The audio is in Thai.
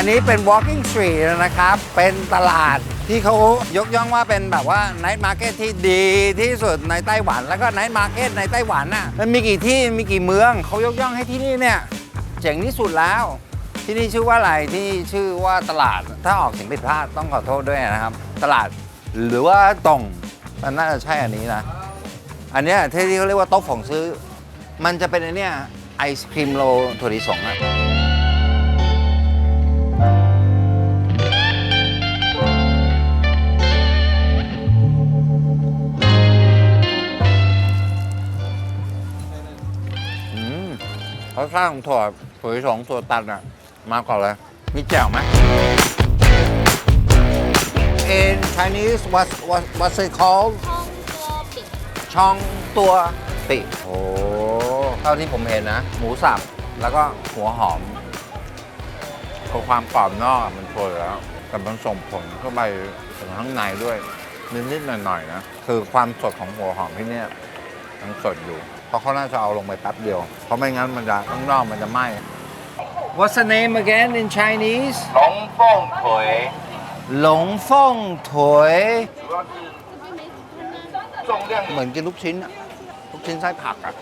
อันนี้เป็น walking street นะครับ เป็นตลาดที่เขายกย่องว่าเป็นแบบว่า night market ที่ดีที่สุดในไต้หวัน แล้วก็ night market ในไต้หวันน่ะ มันมีกี่ที่ มีกี่เมือง เขายกย่องให้ที่นี่เนี่ยเจ๋งที่สุดแล้ว ที่นี่ชื่อว่าอะไร ที่ชื่อว่าตลาด ถ้าออกเสียงผิดพลาดต้องขอโทษด้วยนะครับ ตลาดหรือว่าตงมันน่าจะใช่อันนี้นะ อันเนี้ยที่เขาเรียกว่าโต๊ะฝงซื้อ มันจะเป็นไอเนี้ยไอศครีมโลถั่วลิสงอะ รสชาติของถั่วถั่วลิสงถั่วตัดอะมาก่อนเลย มีแจ่วไหม In Chinese what what what's it called ห้องตัวปิดช่องตัวติ โอ้เท่าที่ผมเห็นนะ หมูสับ แล้วก็หัวหอมคือความกรอบนอกอะมันโชยอยู่แล้ว แต่มันส่งผลเข้าไปถึงข้างในด้วย นิดๆหน่อยๆนะ คือความสดของหัวหอมที่เนี่ยยังสดอยู่ เพราะเขาน่าจะเอาลงไปแป๊บเดียว เพราะไม่งั้นมันจะข้างนอกมันจะไหม้ What's the name again in Chinese หลงฟงถุยหลงฟงถุยเหมือนกินลูกชิ้นลูกชิ้นไส้ผักอะ